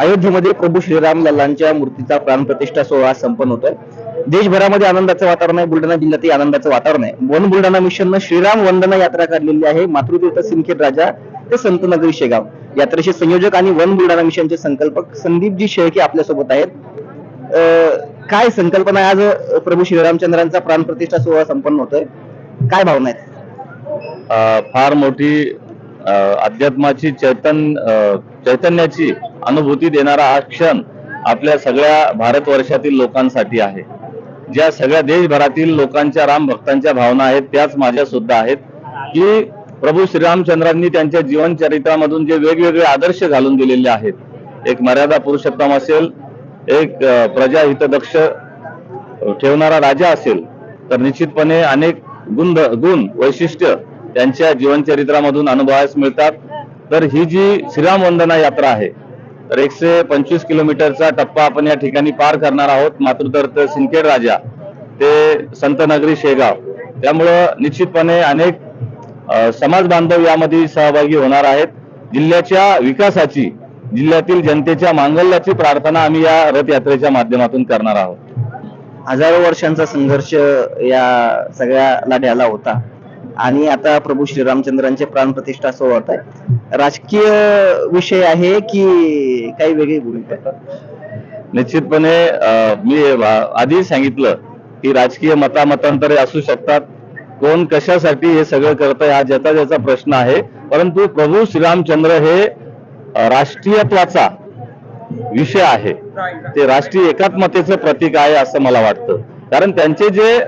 अयोध्येमध्ये प्रभू श्रीराम लल्लांच्या मूर्तीचा प्राण प्रतिष्ठा सोहळा संपन्न होतोय. देशभरामध्ये आनंदाचं वातावरण आहे बुलढाणा जिल्ह्यातही आनंदाचं वातावरण आहे. वन बुलढाणा मिशननं श्रीराम वंदना यात्रा काढलेली आहे. मातृतीर्थ सिंखेड राजा ते संतनगरी शेगाव. यात्रेचे संयोजक आणि वन बुलढाणा मिशनचे संकल्पक संदीपजी शेळके आपल्यासोबत आहेत. काय संकल्पना आज प्रभू श्रीरामचंद्रांचा प्राण प्रतिष्ठा सोहळा संपन्न होतोय. काय भावना आहेत? फार मोठी अध्यात्माची चैतन चैतन्याची अनुभूती देणारा हा क्षण आपल्या सगळ्या भारतवर्षातील लोकांसाठी आहे. ज्या सगळ्या देशभरातील लोकांच्या राम भक्तांच्या भावना आहेत त्याच माझ्या सुद्धा आहेत. की प्रभू श्रीरामचंद्रांनी त्यांच्या जीवनचरित्रामधून जे वेगवेगळे आदर्श घालून दिलेले आहेत. एक मर्यादा पुरुषोत्तम असेल एक प्रजा प्रजाहितदक्ष ठेवणारा राजा असेल तर निश्चितपणे अनेक गुण गुण वैशिष्ट्य त्यांच्या जीवनचरित्रामधून अनुभवास मिळतात. तर ही जी श्रीराम वंदना यात्रा आहे तर एकशे पंचवीस किलोमीटरचा टप्पा आपण या ठिकाणी पार करणार आहोत. मातृतर्थ सिंदखेड राजा ते संतनगरी शेगाव. त्यामुळं निश्चितपणे अनेक समाज बांधव यामध्ये सहभागी होणार आहेत. जिल्ह्याच्या विकासाची जिल्ह्यातील जनतेच्या मांगल्याची प्रार्थना आम्ही या रथयात्रेच्या माध्यमातून करणार आहोत. हजारो वर्षांचा संघर्ष या सगळ्या लढ्याला होता. आणि आता प्रभू श्रीरामचंद्रांचे प्राणप्रतिष्ठा सोहळा आहे. राजकीय विषय आहे की काही वेगळी भूमिका? निश्चितपणे मी आधी सांगितलं की राजकीय मतामतांतरे असू शकतात. कोण कशासाठी हे सगळं करतंय हा ज्याचा ज्याचा प्रश्न आहे. परंतु प्रभू श्रीरामचंद्र हे राष्ट्रीयत्वाचा विषय आहे. ते राष्ट्रीय एकात्मतेचं प्रतीक आहे असं मला वाटतं. कारण त्यांचे जे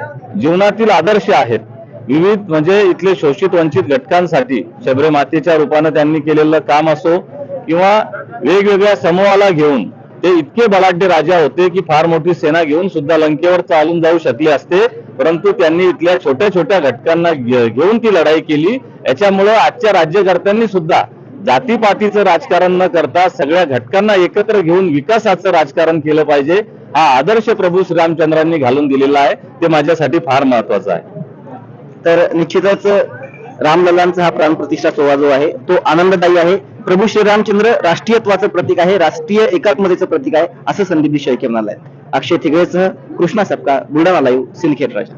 जीवनातील आदर्श आहेत विविध म्हणजे इथले शोषित वंचित घटकांसाठी शबरी मातेच्या रूपानं त्यांनी केलेलं काम असो किंवा वेगवेगळ्या समूहाला घेऊन ते इतके बलाढ्य राजा होते की फार मोठी सेना घेऊन सुद्धा लंकेवर चालून जाऊ शकले असते. परंतु त्यांनी इथल्या छोट्या छोट्या घटकांना घेऊन ती लढाई केली. याच्यामुळं आजच्या राज्यकर्त्यांनी सुद्धा जातीपातीचं राजकारण न करता सगळ्या घटकांना एकत्र घेऊन विकासाचं राजकारण केलं पाहिजे. हा आदर्श प्रभू श्रीरामचंद्रांनी घालून दिलेला आहे. ते माझ्यासाठी फार महत्वाचं आहे. तर निश्चितच रामलल्लांचा हा प्राणप्रतिष्ठा सोहळा जो आहे. तो आनंददायी आहे. प्रभू श्रीरामचंद्र राष्ट्रीयत्वाचं प्रतीक आहे. राष्ट्रीय एकात्मतेचं प्रतीक आहे असं संदीप शेळके म्हणाले अक्षय थिगळेसह कृष्णा सपका बुलढाणा लाईव्ह सिंदखेड राजा